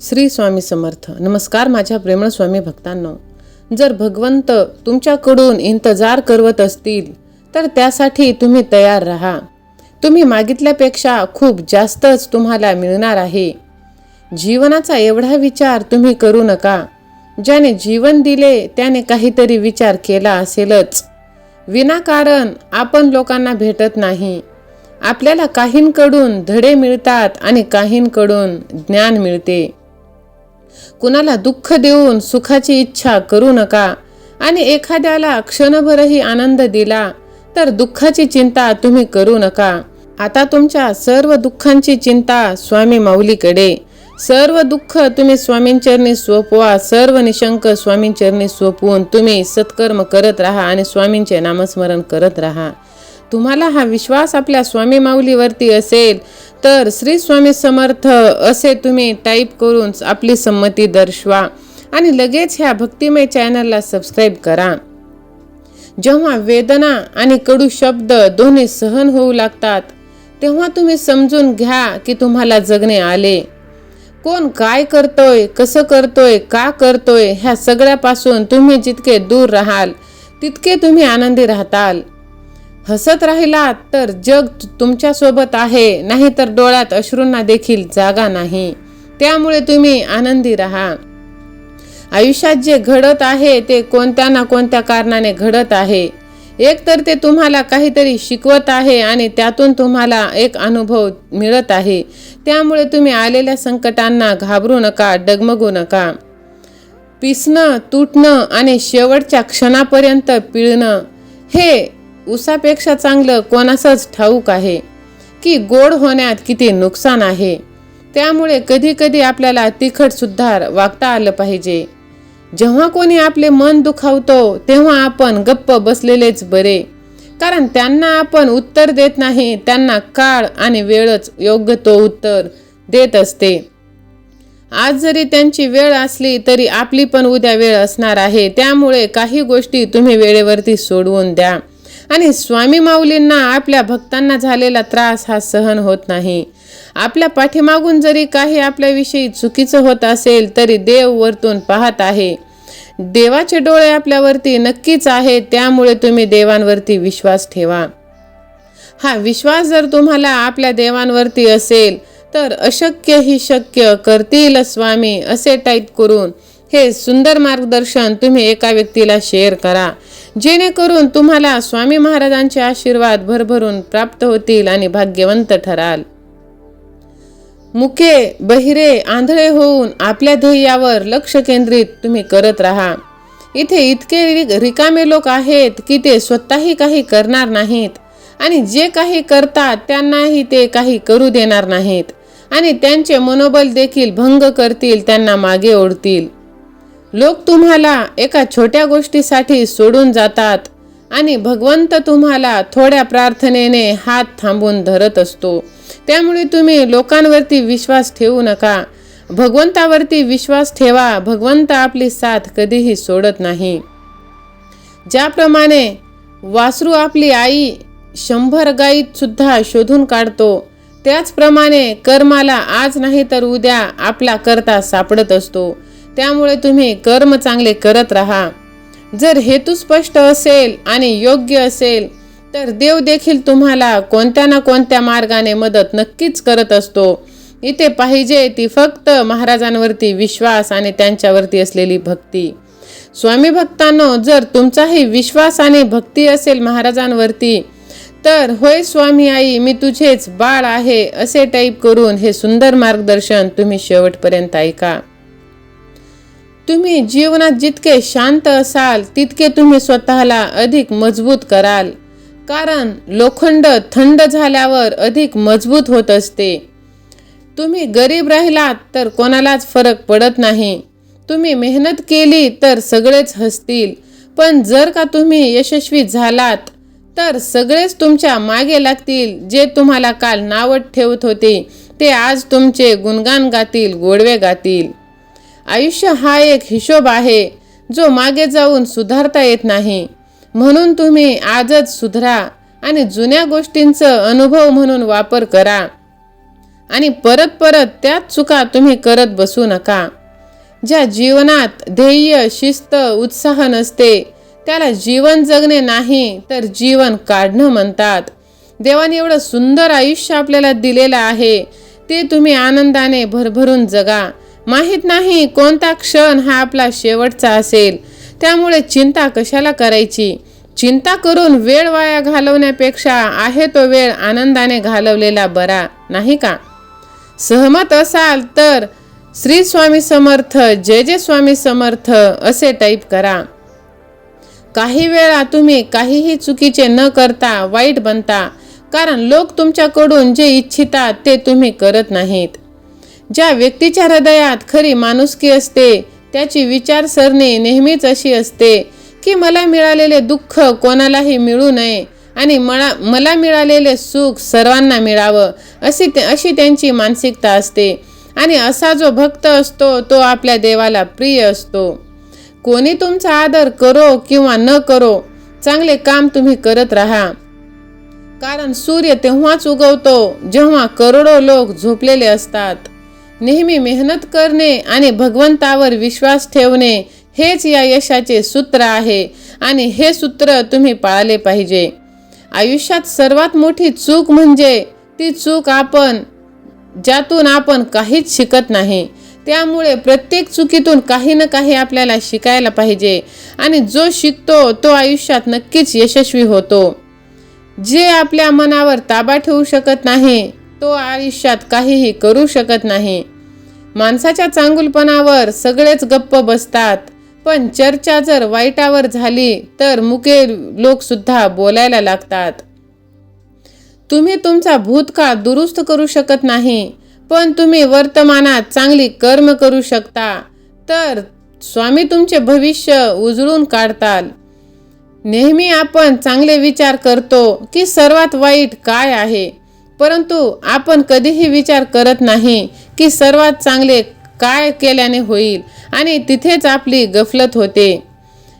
श्री स्वामी समर्थ. नमस्कार माझ्या प्रेमळ स्वामी भक्तांनो. जर भगवंत तुमच्याकडून इंतजार करवत असतील तर त्यासाठी तुम्ही तयार राहा. तुम्ही मागितल्यापेक्षा खूप जास्तच तुम्हाला मिळणार आहे. जीवनाचा एवढा विचार तुम्ही करू नका. ज्याने जीवन दिले त्याने काहीतरी विचार केला असेलच. विनाकारण आपण लोकांना भेटत नाही. आपल्याला काहींकडून धडे मिळतात आणि काहींकडून ज्ञान मिळते. कुणाला दुःख देऊन सुखाची इच्छा करू नका. आणि एखाद्याला क्षणभरही आनंद दिला तर दुःखाची चिंता तुम्ही करू नका. आता तुमच्या सर्व दुःखांची चिंता स्वामी माऊलीकडे. सर्व दुःख तुम्ही स्वामींचरणी सोपवा सर्व निशंक स्वामींचरणी सोपवून तुम्ही सत्कर्म करत राहा आणि स्वामींचे नामस्मरण करत राहा. तुम्हाला हा विश्वास आपल्या स्वामी माऊलीवरती असेल तर श्री स्वामी समर्थ असे तुम्ही टाईप करून आपली संमती दर्शवा आणि लगेच ह्या भक्तिमय चॅनलला सबस्क्राईब करा. जेव्हा वेदना आणि कडू शब्द दोन्ही सहन होऊ लागतात तेव्हा तुम्ही समजून घ्या की तुम्हाला जगणे आले. कोण काय करतोय कसं करतोय का करतोय ह्या सगळ्यापासून तुम्ही जितके दूर राहाल तितके तुम्ही आनंदी राहताल. हसत राहिलात तर जग तुमच्यासोबत आहे नाही तर डोळ्यात अश्रूंना देखील जागा नाही. त्यामुळे तुम्ही आनंदी राहा. आयुष्यात जे घडत आहे ते कोणत्या ना कोणत्या कारणाने घडत आहे. एकतर ते तुम्हाला काहीतरी शिकवत आहे आणि त्यातून तुम्हाला एक अनुभव मिळत आहे. त्यामुळे तुम्ही आलेल्या संकटांना घाबरू नका डगमगू नका. पिसणं तुटणं आणि शेवटच्या क्षणापर्यंत पिळणं हे उसापेक्षा चांगलं कोणासच ठाऊक आहे. की गोड होण्यात किती नुकसान आहे. त्यामुळे कधी कधी आपल्याला तिखट सुद्धा वागता आलं पाहिजे. जेव्हा कोणी आपले मन दुखावतो तेव्हा आपण गप्प बसलेलेच बरे. कारण त्यांना आपण उत्तर देत नाही त्यांना काळ आणि वेळच योग्य तो उत्तर देत असते. आज जरी त्यांची वेळ असली तरी आपली पण उद्या वेळ असणार आहे. त्यामुळे काही गोष्टी तुम्ही वेळेवरती सोडवून द्या. आणि स्वामी माऊलींना आपल्या भक्तांना झालेला त्रास हा सहन होत नाही. आपल्या पाठीमागून जरी काही आपल्याविषयी चुकीचं होत असेल तरी देव वरतून पाहत आहे. देवाचे डोळे आपल्यावरती नक्कीच आहे त्यामुळे तुम्ही देवांवरती विश्वास ठेवा. हा विश्वास जर तुम्हाला आपल्या देवांवरती असेल तर अशक्य ही शक्य करतील स्वामी असे टाईप करून हे सुंदर मार्गदर्शन तुम्ही एका व्यक्तीला शेअर करा. जेणेकरून तुम्हाला स्वामी महाराजांचे आशीर्वाद भरभरून प्राप्त होतील आणि भाग्यवंत ठराल. मुखे बहिरे आंधळे होऊन आपल्या ध्येयावर लक्ष केंद्रित तुम्ही करत राहा. इथे इतके रिकामे लोक आहेत की ते स्वतःही काही करणार नाहीत आणि जे काही करतात त्यांनाही ते काही करू देणार नाहीत आणि त्यांचे मनोबल देखील भंग करतील त्यांना मागे ओढतील. लोक तुम्हाला एका छोट्या गोष्टीसाठी सोडून जातात आणि भगवंत तुम्हाला थोड्या प्रार्थनेने हात थांबून धरत असतो. त्यामुळे तुम्ही लोकांवरती विश्वास ठेवू नका. भगवंतावरती विश्वास ठेवा. भगवंत आपली साथ कधीही सोडत नाही. ज्याप्रमाणे वासरू आपली आई शंभर गाईत सुद्धा शोधून काढतो त्याचप्रमाणे कर्माला आज नाही तर उद्या आपला करता सापडत असतो. त्यामुळे तुम्ही कर्म चांगले करत राहा. जर हेतू स्पष्ट असेल आणि योग्य असेल तर देव देखील तुम्हाला कोणत्या ना कोणत्या मार्गाने मदत नक्कीच करत असतो. इथे पाहिजे ती फक्त महाराजांवरती विश्वास आणि त्यांच्यावरती असलेली भक्ती. स्वामी भक्तांनो जर तुमचाही विश्वास आणि भक्ती असेल महाराजांवरती तर होय स्वामी आई मी तुझेच बाळ आहे असे टाईप करून हे सुंदर मार्गदर्शन तुम्ही शेवटपर्यंत ऐका. तुम्ही जीवनात जितके शांत असाल तितके तुम्ही स्वतःला अधिक मजबूत कराल. कारण लोखंड थंड झाल्यावर अधिक मजबूत होत असते. तुम्ही गरीब राहिलात तर कोणालाच फरक पडत नाही. तुम्ही मेहनत केली तर सगळेच हसतील. पण जर का तुम्ही यशस्वी झालात तर सगळेच तुमच्या मागे लागतील जे तुम्हाला काल नावत ठेवत होते ते आज तुमचे गुणगान गातील गोडवे गातील. आयुष्य हा एक हिशोब आहे जो मागे जाऊन सुधारता येत नाही. म्हणून तुम्ही आजच सुधरा आणि जुन्या गोष्टींचं अनुभव म्हणून वापर करा. आणि परत परत त्याच चुका तुम्ही करत बसू नका. ज्या जीवनात ध्येय शिस्त उत्साह नसते त्याला जीवन जगणे नाही तर जीवन काढणं म्हणतात. देवाने एवढं सुंदर आयुष्य आपल्याला दिलेलं आहे ते तुम्ही आनंदाने भरभरून जगा. माहीत नाही कोणता क्षण हा आपला शेवटचा असेल. त्यामुळे चिंता कशाला करायची? चिंता करून वेळ वाया घालवण्यापेक्षा आहे तो वेळ आनंदाने घालवलेला बरा नाही का? सहमत असाल तर श्री स्वामी समर्थ जय जय स्वामी समर्थ असे टाईप करा. काही वेळा तुम्ही काहीही चुकीचे न करता वाईट बनता कारण लोक तुमच्याकडून जे इच्छितात ते तुम्ही करत नाहीत. ज्या व्यक्तीच्या हृदयात खरी माणुसकी असते त्याची विचारसरणी नेहमीच अशी असते की मला मिळालेले दुःख कोणालाही मिळू नये आणि मला मला मिळालेले सुख सर्वांना मिळावं अशी ते- अशी त्यांची मानसिकता असते. आणि असा जो भक्त असतो तो आपल्या देवाला प्रिय असतो. कोणी तुमचा आदर करो किंवा न करो चांगले काम तुम्ही करत राहा. कारण सूर्य तेव्हाच उगवतो जेव्हा करोडो लोक झोपलेले असतात. नेहमी मेहनत करणे आणि भगवंतावर विश्वास ठेवणे हेच या यशाचे सूत्र आहे आणि हे सूत्र तुम्ही पाळले पाहिजे. आयुष्यात सर्वात मोठी चूक म्हणजे ती चूक आपण ज्यातून आपण काहीच शिकत नाही. त्यामुळे प्रत्येक चुकीतून काही ना काही आपल्याला शिकायला पाहिजे आणि जो शिकतो तो आयुष्यात नक्कीच यशस्वी होतो. जे आपल्या मनावर ताबा ठेवू शकत नाही तो आयुष्यात काहीही करू शकत नाही. माणसाच्या चांगुलपणावर सगळेच गप्प बसतात. पण चर्चा जर वाईटावर झाली तर मुके लोकसुद्धा बोलायला लागतात. तुम्ही तुमचा भूतकाळ दुरुस्त करू शकत नाही पण तुम्ही वर्तमानात चांगली कर्म करू शकता. तर स्वामी तुमचे भविष्य उजळून काढताल. नेहमी आपण चांगले विचार करतो की सर्वात वाईट काय आहे? परंतु आपण कधीही विचार करत नाही की सर्वात चांगले काय केल्याने होईल आणि तिथेच आपली गफलत होते.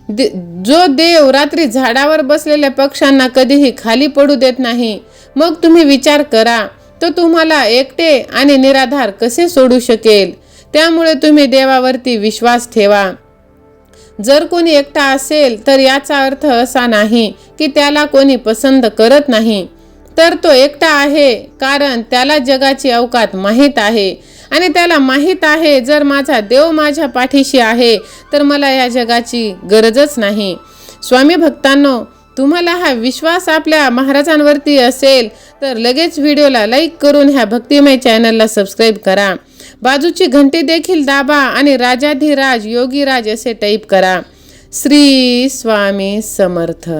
दे- जो देव रात्री झाडावर बसलेल्या पक्ष्यांना कधीही खाली पडू देत नाही मग तुम्ही विचार करा तो तुम्हाला एकटे आणि निराधार कसे सोडू शकेल? त्यामुळे तुम्ही देवावरती विश्वास ठेवा. जर कोणी एकटा असेल तर याचा अर्थ असा नाही की त्याला कोणी पसंत करत नाही. तर तो एकटा आहे कारण त्याला जगाची अवकात माहीत आहे. आणि त्याला माहीत आहे जर माझा देव माझ्या पाठीशी आहे तर मला या जगाची गरजच नाही. स्वामी भक्तांनो तुम्हाला हा विश्वास आपल्या महाराजांवरती असेल तर लगेच व्हिडिओला लाईक करून ह्या भक्तिमय चॅनलला सबस्क्राईब करा. बाजूची घंटी देखील दाबा आणि राजाधिराज योगीराज असे टाईप करा. श्री स्वामी समर्थ.